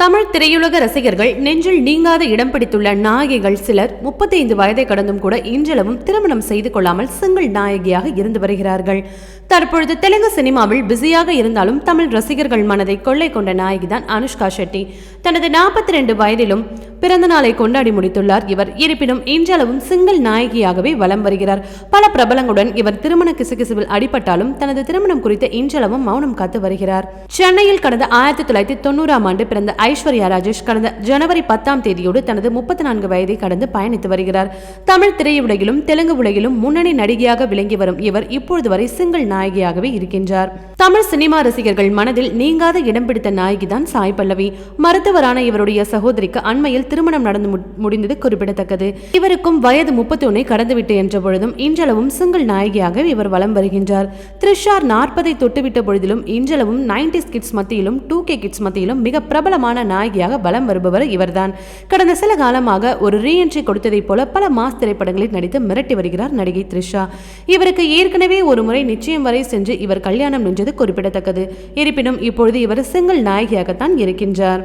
தமிழ் திரையுலக ரசிகர்கள் நெஞ்சில் நீங்காத இடம் பிடித்துள்ள நாயகிகள் சிலர் முப்பத்தைந்து வயதை கடந்தும் கூட இன்றளவும் திருமணம் செய்து கொள்ளாமல் சிங்கிள் நாயகியாக இருந்து வருகிறார்கள். தற்பொழுது தெலுங்கு சினிமாவில் பிஸியாக இருந்தாலும் தமிழ் ரசிகர்கள் மனதை கொள்ளை கொண்ட நாயகிதான் அனுஷ்கா ஷெட்டி. தனது நாற்பத்தி ரெண்டு வயதிலும் பிறந்த நாளை கொண்டாடி முடித்துள்ளார். இவர் இருப்பினும் இன்றளவும் சிங்கிள் நாயகியாகவே வலம் வருகிறார். பல பிரபலங்களுடன் இவர் திருமண கிசுகிசுவில் அடிபட்டாலும் தனது திருமணம் குறித்து இன்றளவும் மௌனம் காத்து வருகிறார். சென்னையில் கடந்த ஆயிரத்தி தொள்ளாயிரத்தி தொண்ணூறாம் ஆண்டு பிறந்த ஐஸ்வர்யா ராஜேஷ் கடந்த ஜனவரி பத்தாம் தேதியோடு தனது முப்பத்தி நான்கு வயதை கடந்து பயணித்து வருகிறார். தமிழ் திரையுலகிலும் தெலுங்கு உலகிலும் முன்னணி நடிகையாக விளங்கி வரும் இவர் இப்பொழுது வரை சிங்கிள் நாயகியாகவே இருக்கின்றார். தமிழ் சினிமா ரசிகர்கள் மனதில் நீங்காத இடம் பிடித்த நாயகிதான் சாய் பல்லவி. மருத்துவரான இவருடைய சகோதரிக்கு அண்மையில் திருமணம் நடந்து முடிந்தது குறிப்பிடத்தக்கது. இவருக்கும் வயது முப்பத்தி ஒன்னை கடந்துவிட்டு என்ற பொழுதும் இன்றளவும் சிங்கிள் நாயகியாக இவர் வலம் வருகின்றார். த்ரிஷார் நாற்பதை தொட்டுவிட்ட பொழுதிலும் இன்றளவும் நைன்டிஸ் கிட்ஸ் மத்தியிலும் டூ கே கிட்ஸ் மத்தியிலும் மிக பிரபலமான நாயகியாக வலம் வருபவர் இவர்தான். கடந்த சில காலமாக ஒரு ரீஎன்ட்ரி கொடுத்ததைப் போல பல மாஸ் திரைப்படங்களில் நடித்து மிரட்டி வருகிறார் நடிகை த்ரிஷா. இவருக்கு ஏற்கனவே ஒரு முறை நிச்சயம் வரை சென்று இவர் கல்யாணம் நின்றது குறிப்பிடத்தக்கது. இருப்பினும் இப்பொழுது இவர் சிங்கிள் நாயகியாகத்தான் இருக்கின்றார்.